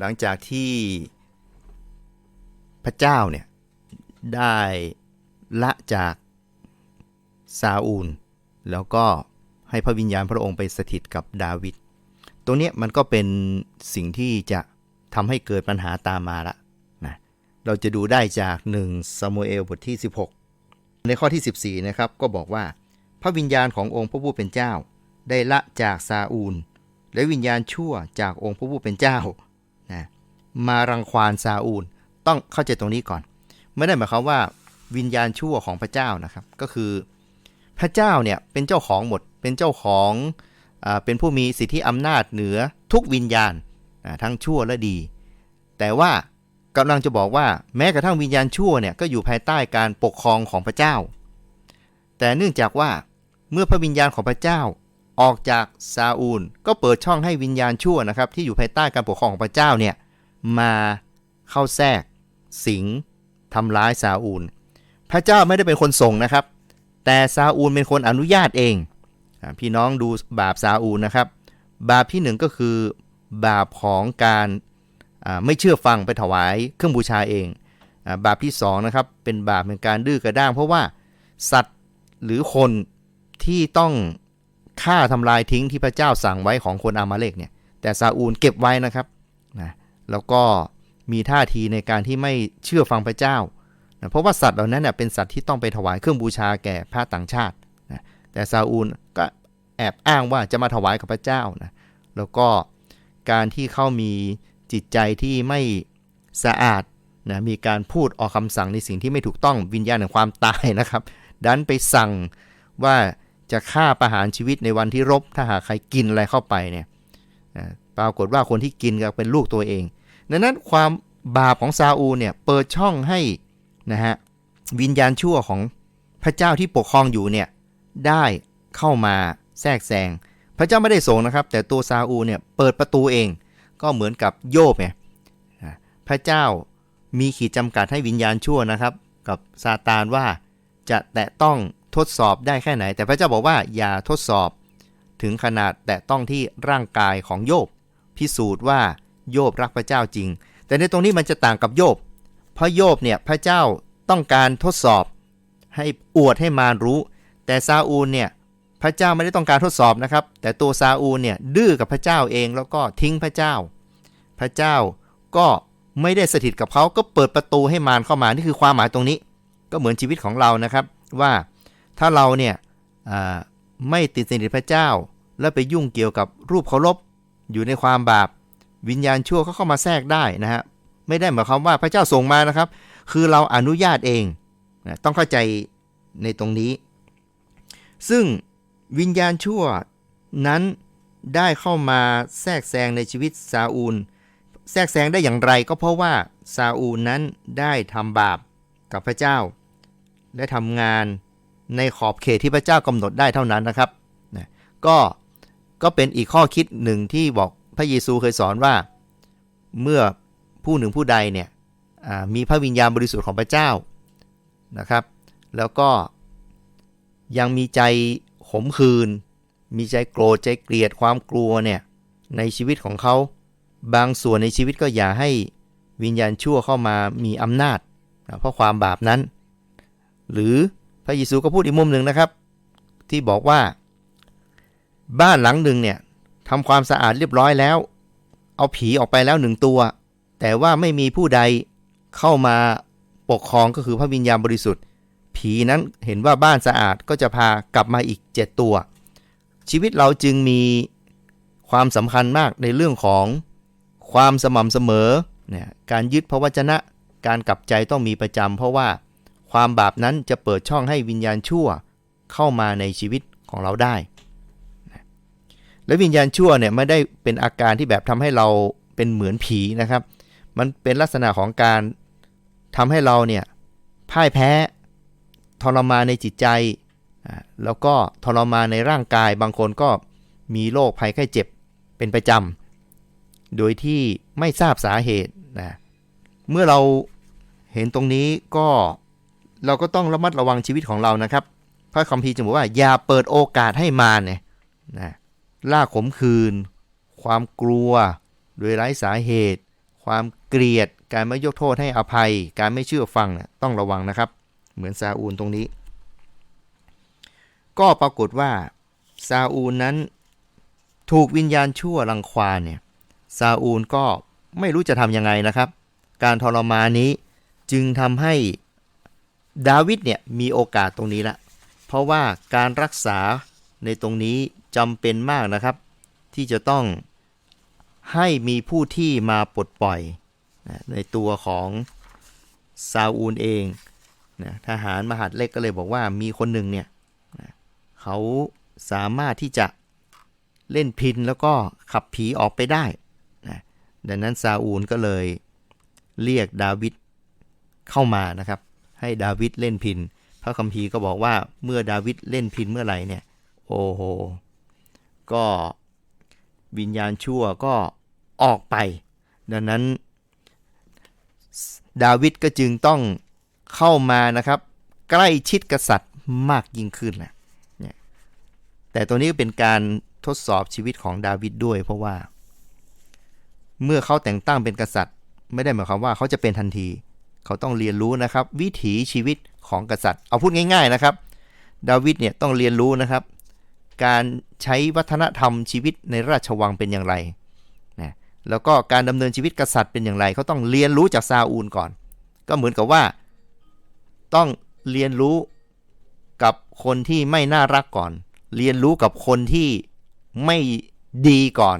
หลังจากที่พระเจ้าเนี่ย ได้ละจากซาอูล แล้วก็ให้พระวิญญาณพระองค์ไปสถิตกับดาวิดตรงเนี้ยมันก็เป็นสิ่งที่จะทำให้เกิดปัญหาตามมาละนะเราจะดูได้จาก1ซามูเอลบทที่ 16 ในข้อที่ 14 นะครับ ก็บอกว่า พระวิญญาณขององค์พระผู้เป็นเจ้า ได้ละจากซาอูล และวิญญาณชั่วจากองค์พระผู้เป็นเจ้า มารังควานซาอูล ต้องเข้าใจตรงนี้ก่อน ไม่ได้หมายความว่าวิญญาณชั่วของพระเจ้านะครับ ก็คือพระเจ้าเนี่ยเป็นเจ้าของหมด เป็นเจ้าของอเป็นผู้มีสิทธิอำนาจเหนือทุกวิญญาณทั้งชั่วและดี แต่ว่ากำลังจะบอกว่าแม้กระทั่งวิญญาณชั่วเนี่ยก็อยู่ภายใต้การปกครองของพระเจ้า แต่เนื่องจากว่าเมื่อพระวิญญาณของพระเจ้าออกจากซาอูล ก็เปิดช่องให้วิญญาณชั่วนะครับที่อยู่ภายใต้การปกครองของพระเจ้าเนี่ย มาเข้าแทรก สิงทำร้ายซาอูล พระเจ้าไม่ได้เป็นคนส่งนะครับ แต่ซาอูลเป็นคนอนุญาตเอง พี่น้องดูบาปซาอูลนะครับ บาปที่หนึ่งก็คือบาปของการไม่เชื่อฟังไปถวายเครื่องบูชาเอง บาปที่สองนะครับเป็นบาปเป็นการดื้อกระด้าง เพราะว่าสัตว์หรือคนที่ต้องฆ่าทำลายทิ้งที่พระเจ้าสั่งไว้ของคนอามาเลกเนี่ยแต่ซาอูลเก็บไว้นะครับ แล้วก็มีท่าทีในการที่ไม่เชื่อฟังพระเจ้านะเพราะว่าสัตว์เหล่านั้นเน่ยเป็นสัตว์ที่ต้องไปถวายเครื่องบูชาแก่พระต่างชาตินะแต่ซาอูลก็แอบอ้างว่าจะมาถวายกับพระเจ้านะแล้วก็การที่เขามีจิตใจที่ไม่สะอาดนะมีการพูดออกคำสั่งในสิ่งที่ไม่ถูกต้องวิญญาณแห่งความตายนะครับ ดันไปสั่งว่าจะฆ่าประหารชีวิตในวันที่รบถ้าหากใครกินอะไรเข้าไปเนี่ยนะปรากฏว่าคนที่กินก็เป็นลูกตัวเอง ดังนั้นความบาปของซาอูเนี่ยเปิดช่องให้นะฮะวิญญาณชั่วของพระเจ้าที่ปกครองอยู่เนี่ยได้เข้ามาแทรกแซงพระเจ้าไม่ได้ส่งนะครับ แต่ตัวซาอูเนี่ยเปิดประตูเอง ก็เหมือนกับโยบไงอ่าพระเจ้ามีขีดจำกัดให้วิญญาณชั่วนะครับ กับซาตานว่าจะแตะต้องทดสอบได้แค่ไหน แต่พระเจ้าบอกว่าอย่าทดสอบ ถึงขนาดแตะต้องที่ร่างกายของโยบพิสูจน์ว่า โยบรักพระเจ้าจริง แต่ในตรงนี้มันจะต่างกับโยบ เพราะโยบเนี่ยพระเจ้าต้องการทดสอบ ให้อวดให้มารรู้ แต่ซาอูลเนี่ยพระเจ้าไม่ได้ต้องการทดสอบนะครับ แต่ตัวซาอูลเนี่ยดื้อกับพระเจ้าเองแล้วก็ทิ้งพระเจ้า พระเจ้าก็ไม่ได้สถิตกับเขาก็เปิดประตูให้มารเข้ามานี่คือความหมายตรงนี้ ก็เหมือนชีวิตของเรานะครับว่าถ้าเราเนี่ยไม่ติดสนิทพระเจ้า แล้วไปยุ่งเกี่ยวกับรูปเคารพอยู่ในความบาป วิญญาณชั่วเขาเข้ามาแทรกได้นะฮะไม่ได้หมายความว่าพระเจ้าส่งมานะครับ คือเราอนุญาตเองนะต้องเข้าใจในตรงนี้ ซึ่งวิญญาณชั่วนั้นได้เข้ามาแทรกแซงในชีวิตซาอูล แทรกแซงได้อย่างไรก็เพราะว่าซาอูลนั้นได้ทำบาปกับพระเจ้า และทำงานในขอบเขตที่พระเจ้ากำหนดได้เท่านั้นนะครับนะก็ก็เป็นอีกข้อคิดหนึ่งที่บอก พระเยซูเคยสอนว่าเมื่อผู้หนึ่งผู้ใดเนี่ยมีพระวิญญาณบริสุทธิ์ของพระเจ้านะครับ แล้วก็ยังมีใจขมขื่นมีใจโกรธใจเกลียดความกลัวเนี่ยในชีวิตของเขาบางส่วนในชีวิตก็อย่าให้วิญญาณชั่วเข้ามามีอำนาจนะเพราะความบาปนั้น หรือพระเยซูก็พูดอีกมุมหนึ่งนะครับ ที่บอกว่า บ้านหลังหนึ่งเนี่ย ทำความสะอาดเรียบร้อยแล้ว เอาผีออกไปแล้วหนึ่งตัว แต่ว่าไม่มีผู้ใดเข้ามาปกครองก็คือพระวิญญาณบริสุทธิ์ ผีนั้นเห็นว่าบ้านสะอาดก็จะพากลับมาอีก 7 ตัว ชีวิตเราจึงมีความสำคัญมากในเรื่องของความสม่ำเสมอเนี่ยการยึดพระวจนะ การกลับใจต้องมีประจำเพราะว่าความบาปนั้นจะเปิดช่องให้วิญญาณชั่วเข้ามาในชีวิตของเราได้ และวิญญาณชั่วเนี่ยไม่ได้เป็นอาการที่แบบทำให้เราเป็นเหมือนผีนะครับ มันเป็นลักษณะของการทำให้เราเนี่ยพ่ายแพ้ทรมานในจิตใจ แล้วก็ทรมานในร่างกายบางคนก็มีโรคภัยไข้เจ็บเป็นประจำโดยที่ไม่ทราบสาเหตุนะเมื่อเราเห็นตรงนี้ก็เราก็ต้องระมัดระวังชีวิตของเรานะครับพระคัมภีร์จึงบอกว่าอย่าเปิดโอกาสให้มารเนี่ยนะ ล่าขมคืนความกลัว โดยไร้สาเหตุ ความเกลียด การไม่ยกโทษให้อภัย การไม่เชื่อฟังเนี่ยต้องระวังนะครับ เหมือนซาอูลตรงนี้ ก็ปรากฏว่าซาอูลนั้นถูกวิญญาณชั่วรังควานเนี่ยซาอูลก็ไม่รู้จะทำยังไงนะครับ การทรมานนี้จึงทำให้ดาวิดเนี่ยมีโอกาสตรงนี้ละ เพราะว่าการรักษาในตรงนี้ จำเป็นมากนะครับ ที่จะต้องให้มีผู้ที่มาปลดปล่อยนะในตัวของซาอูลเองนะทหารมหาดเล็กก็เลยบอกว่ามีคนหนึ่งเนี่ยนะเขาสามารถที่จะเล่นพินแล้วก็ขับผีออกไปได้นะดังนั้นซาอูลก็เลยเรียกดาวิดเข้ามานะครับ ให้ดาวิดเล่นพิน พระคัมภีร์ก็บอกว่าเมื่อดาวิดเล่นพินเมื่อไหร่เนี่ย โอ้โห ก็วิญญาณชั่วก็ออกไป ดังนั้น ดาวิดก็จึงต้องเข้ามานะครับ ใกล้ชิดกษัตริย์มากยิ่งขึ้นแหละแต่ตัวนี้ก็เป็นการทดสอบชีวิตของดาวิดด้วย เพราะว่า เมื่อเขาแต่งตั้งเป็นกษัตริย์ ไม่ได้หมายความว่าเขาจะเป็นทันที เขาต้องเรียนรู้นะครับ วิถีชีวิตของกษัตริย์ เอาพูดง่าย ๆนะครับ ดาวิดเนี่ยต้องเรียนรู้นะครับ การใช้วัฒนธรรมชีวิตในราชวังเป็นอย่างไรนะแล้วก็การดำเนินชีวิตกษัตริย์เป็นอย่างไรเขาต้องเรียนรู้จากซาอูลก่อน ก็เหมือนกับว่า ต้องเรียนรู้กับคนที่ไม่น่ารักก่อน เรียนรู้กับคนที่ไม่ดีก่อน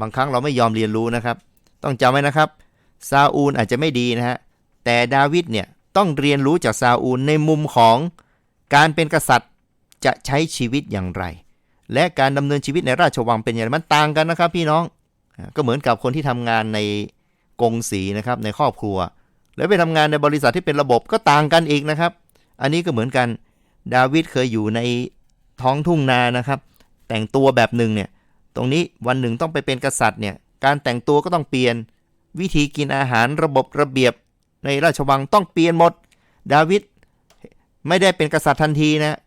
บางครั้งเราไม่ยอมเรียนรู้นะครับ ต้องจำไว้นะครับ ซาอูลอาจจะไม่ดีนะฮะแต่ดาวิดเนี่ยต้องเรียนรู้จากซาอูลในมุมของการเป็นกษัตริย์ จะใช้ชีวิตอย่างไร และการดำเนินชีวิตในราชวังเป็นอย่างไรมันต่างกันนะครับ พี่น้องก็เหมือนกับคนที่ทำงานในกงสีนะครับในครอบครัว แล้วไปทำงานในบริษัทที่เป็นระบบก็ต่างกันอีกนะครับ อันนี้ก็เหมือนกันดาวิดเคยอยู่ในท้องทุ่งนานะครับ แต่งตัวแบบหนึ่งเนี่ยตรงนี้วันหนึ่งต้องไปเป็นกษัตริย์เนี่ยการแต่งตัวก็ต้องเปลี่ยน วิธีกินอาหารระบบระเบียบในราชวังต้องเปลี่ยนหมด ดาวิดไม่ได้เป็นกษัตริย์ทันทีนะ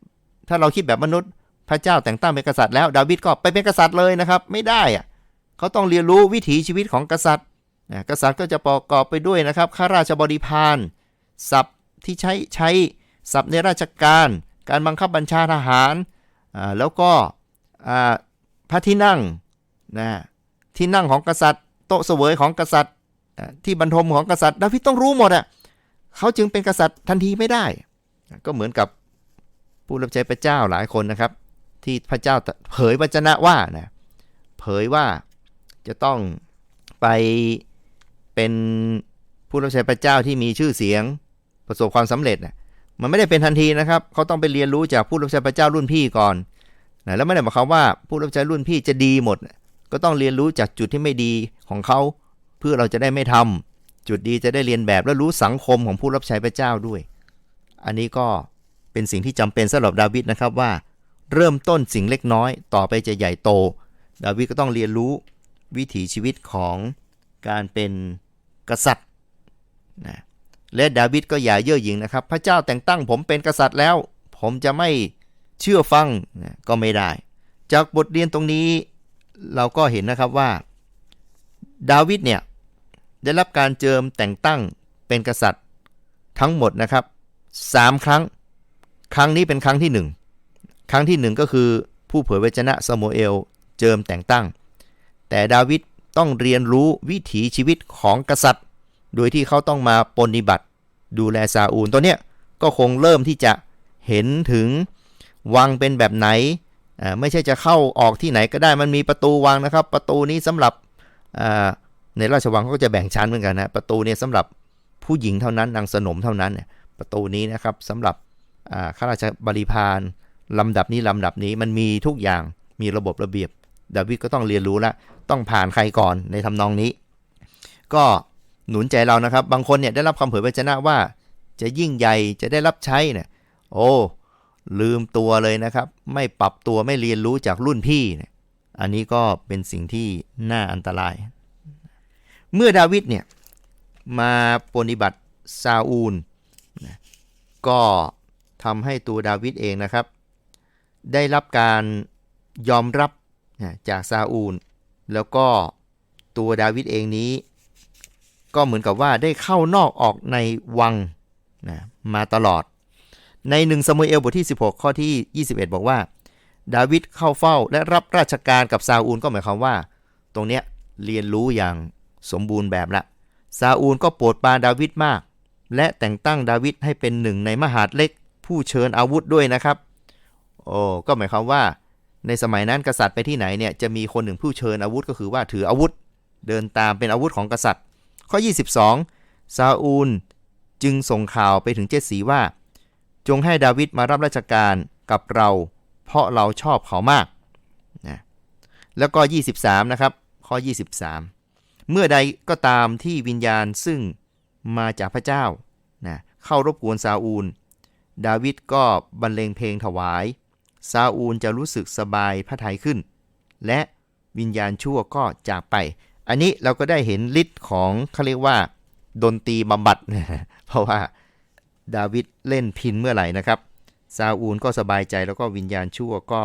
ถ้าเราคิดแบบมนุษย์ พระเจ้าแต่งตั้งเป็นกษัตริย์แล้ว ดาวิดก็ไปเป็นกษัตริย์เลยนะครับ ไม่ได้อะเขาต้องเรียนรู้วิถีชีวิตของกษัตริย์กษัตริย์ก็จะประกอบไปด้วยนะครับข้าราชบริพารศัพท์ที่ใช้ใช้ศัพท์ในราชการ การบังคับบัญชาทหารอ่าแล้วก็อ่าพระที่นั่งนะที่นั่งของกษัตริย์ โต๊ะเสวยของกษัตริย์ที่บรรทมของกษัตริย์ดาวิดต้องรู้หมดอะเขาจึงเป็นกษัตริย์ทันทีไม่ได้ ก็เหมือนกับ ผู้รับใช้พระเจ้าหลายคนนะครับ ที่พระเจ้าเผยวจนะว่านะเผยว่าจะต้องไปเป็นผู้รับใช้พระเจ้าที่มีชื่อเสียงประสบความสำเร็จนะมันไม่ได้เป็นทันทีนะครับเขาต้องไปเรียนรู้จากผู้รับใช้พระเจ้ารุ่นพี่ก่อนนะแล้วไม่ได้หมายความว่าผู้รับใช้รุ่นพี่จะดีหมด ก็ต้องเรียนรู้จากจุดที่ไม่ดีของเขาเพื่อเราจะได้ไม่ทำจุดดีจะได้เรียนแบบและรู้สังคมของผู้รับใช้พระเจ้าด้วย อันนี้ก็ เป็นสิ่งที่จำเป็นสำหรับดาวิดนะครับว่า เริ่มต้นสิ่งเล็กน้อย ต่อไปจะใหญ่โต ดาวิดก็ต้องเรียนรู้วิถีชีวิตของการเป็นกษัตริย์นะและดาวิดก็อย่าเย่อหยิ่งนะครับ พระเจ้าแต่งตั้งผมเป็นกษัตริย์แล้ว ผมจะไม่เชื่อฟังนะก็ไม่ได้ จากบทเรียนตรงนี้เราก็เห็นนะครับว่า ดาวิดเนี่ยได้รับการเจิมแต่งตั้งเป็นกษัตริย์ทั้งหมดนะครับสามครั้ง ครั้งนี้เป็นครั้งที่หนึ่งครั้งที่หนึ่งก็คือผู้เผยวจนะซามูเอลเจิมแต่งตั้ง แต่ดาวิดต้องเรียนรู้วิถีชีวิตของกษัตริย์ โดยที่เขาต้องมาปฏิบัติ ดูแลซาอูลตัวเนี้ยก็คงเริ่มที่จะเห็นถึงวังเป็นแบบไหนอ่าไม่ใช่จะเข้าออกที่ไหนก็ได้มันมีประตูวังนะครับ ประตูนี้สำหรับในราชวังเขาก็จะแบ่งชั้นเหมือนกันนะประตูเนี่ยสำหรับผู้หญิงเท่านั้นนางสนมเท่านั้นเนี่ยประตูนี้นะครับสำหรับ ข้าราชบริพารลำดับนี้ลำดับนี้มันมีทุกอย่างมีระบบระเบียบ ดาวิดก็ต้องเรียนรู้ละต้องผ่านใครก่อนในทำนองนี้ ก็หนุนใจเรานะครับ บางคนเนี่ยได้รับคำเผยพระชนะว่า จะยิ่งใหญ่จะได้รับใช้เนี่ยโอ้ลืมตัวเลยนะครับ ไม่ปรับตัวไม่เรียนรู้จากรุ่นพี่เนี่ยอันนี้ก็เป็นสิ่งที่น่าอันตราย เมื่อดาวิดเนี่ยมาปฏิบัติซาอูลนะก็ ทำให้ตัวดาวิดเองนะครับ ได้รับการยอมรับจากซาอูล แล้วก็ตัวดาวิดเองนี้ ก็เหมือนกับว่าได้เข้านอกออกในวังนะมาตลอด ในหนึ่งสมุเอลบทที่ 16 ข้อที่ 21 บอกว่า ดาวิดเข้าเฝ้าและรับราชการกับซาอูลก็หมายความว่า ตรงเนี้ยเรียนรู้อย่างสมบูรณ์แบบละซาอูลก็โปรดปรานดาวิดมาก และแต่งตั้งดาวิดให้เป็นหนึ่งในมหาดเล็ก ผู้เชิญอาวุธด้วยนะครับ โอ้ก็หมายความว่าในสมัยนั้นกษัตริย์ไปที่ไหนเนี่ยจะมีคนหนึ่งผู้เชิญอาวุธก็คือว่าถืออาวุธ เดินตามเป็นอาวุธของกษัตริย์ ข้อ 22 ซาอูลจึงส่งข่าวไปถึงเจสีว่า จงให้ดาวิดมารับราชการกับเรา เพราะเราชอบเขามากนะแล้วก็ 23 นะครับ ข้อ 23 เมื่อใดก็ตามที่วิญญาณซึ่งมาจากพระเจ้านะเข้ารบกวนซาอูล ดาวิดก็บรรเลงเพลงถวาย ซาอูลจะรู้สึกสบายพระทัยขึ้น และวิญญาณชั่วก็จากไป อันนี้เราก็ได้เห็นฤทธิ์ของเขาเรียกว่า ดนตรีบำบัด เพราะว่าดาวิดเล่นพินเมื่อไหร่นะครับ ซาอูลก็สบายใจแล้วก็วิญญาณชั่วก็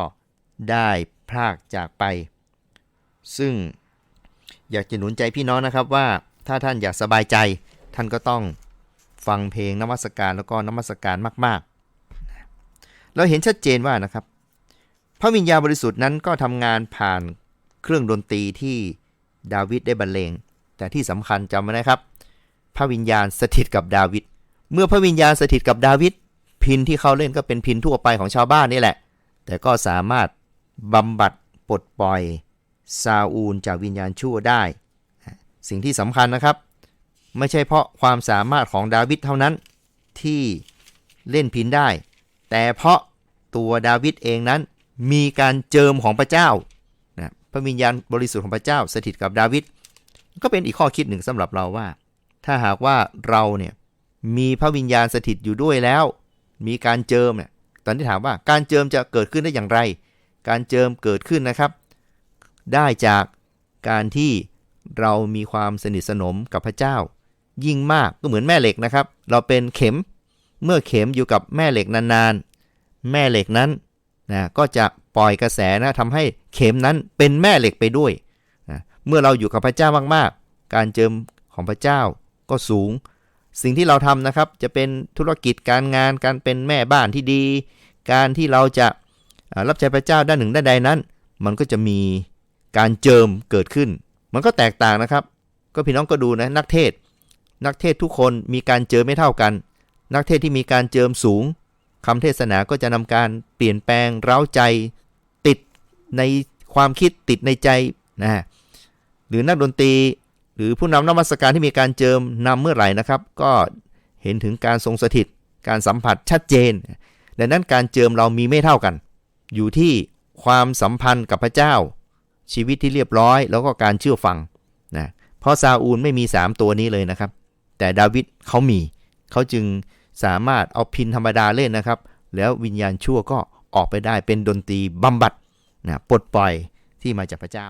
ได้พรากจากไป ซึ่งอยากจะหนุนใจพี่น้องนะครับว่าถ้าท่านอยากสบายใจท่านก็ต้อง ฟังเพลงนมัสการแล้วก็นมัสการมากๆ เราเห็นชัดเจนว่านะครับ พระวิญญาณบริสุทธิ์นั้นก็ทำงานผ่านเครื่องดนตรีที่ดาวิดได้บรรเลง แต่ที่สำคัญจำไว้นะครับ พระวิญญาณสถิตกับดาวิดเมื่อพระวิญญาณสถิตกับดาวิดพินที่เขาเล่นก็เป็นพินทั่วไปของชาวบ้านนี่แหละ แต่ก็สามารถบำบัดปลดปล่อยซาอูลจากวิญญาณชั่วได้ สิ่งที่สำคัญนะครับ ไม่ใช่เพราะความสามารถของดาวิดเท่านั้นที่เล่นพินได้ แต่เพราะตัวดาวิดเองนั้นมีการเจิมของพระเจ้านะพระวิญญาณบริสุทธิ์ของพระเจ้าสถิตกับดาวิดก็เป็นอีกข้อคิดหนึ่งสำหรับเราว่า ถ้าหากว่าเราเนี่ยมีพระวิญญาณสถิตอยู่ด้วยแล้ว มีการเจิมเนี่ยตอนที่ถามว่าการเจิมจะเกิดขึ้นได้อย่างไร การเจิมเกิดขึ้นนะครับ ได้จากการที่เรามีความสนิทสนมกับพระเจ้า ยิ่งมากก็เหมือนแม่เหล็กนะครับ เราเป็นเข็มเมื่อเข็มอยู่กับแม่เหล็กนานๆ แม่เหล็กนั้นนะก็จะปล่อยกระแสนะทำให้เข็มนั้นเป็นแม่เหล็กไปด้วยนะเมื่อเราอยู่กับพระเจ้ามากๆ การเจิมของพระเจ้าก็สูง สิ่งที่เราทำนะครับจะเป็นธุรกิจการงานการเป็นแม่บ้านที่ดี การที่เราจะรับใช้พระเจ้าด้านหนึ่งด้านใดนั้น มันก็จะมีการเจิมเกิดขึ้น มันก็แตกต่างนะครับ ก็พี่น้องก็ดูนะนักเทศ นักเทศทุกคนมีการเจิมไม่เท่ากัน นักเทศที่มีการเจิมสูงคำเทศนาก็จะนำการเปลี่ยนแปลงเร้าใจติดในความคิดติดในใจนะฮะหรือนักดนตรีหรือผู้นำนมัสการที่มีการเจิมนำเมื่อไหร่นะครับ ก็เห็นถึงการทรงสถิต การสัมผัสชัดเจน ดังนั้นการเจิมเรามีไม่เท่ากัน อยู่ที่ความสัมพันธ์กับพระเจ้า ชีวิตที่เรียบร้อย แล้วก็การเชื่อฟังนะเพราะซาอูลไม่มี 3 ตัวนี้เลยนะครับ แต่ดาวิดเขามี เขาจึงสามารถเอาพินธรรมดาเล่นนะครับ แล้ววิญญาณชั่วก็ออกไปได้เป็นดนตรีบำบัดนะปลดปล่อยที่มาจากพระเจ้า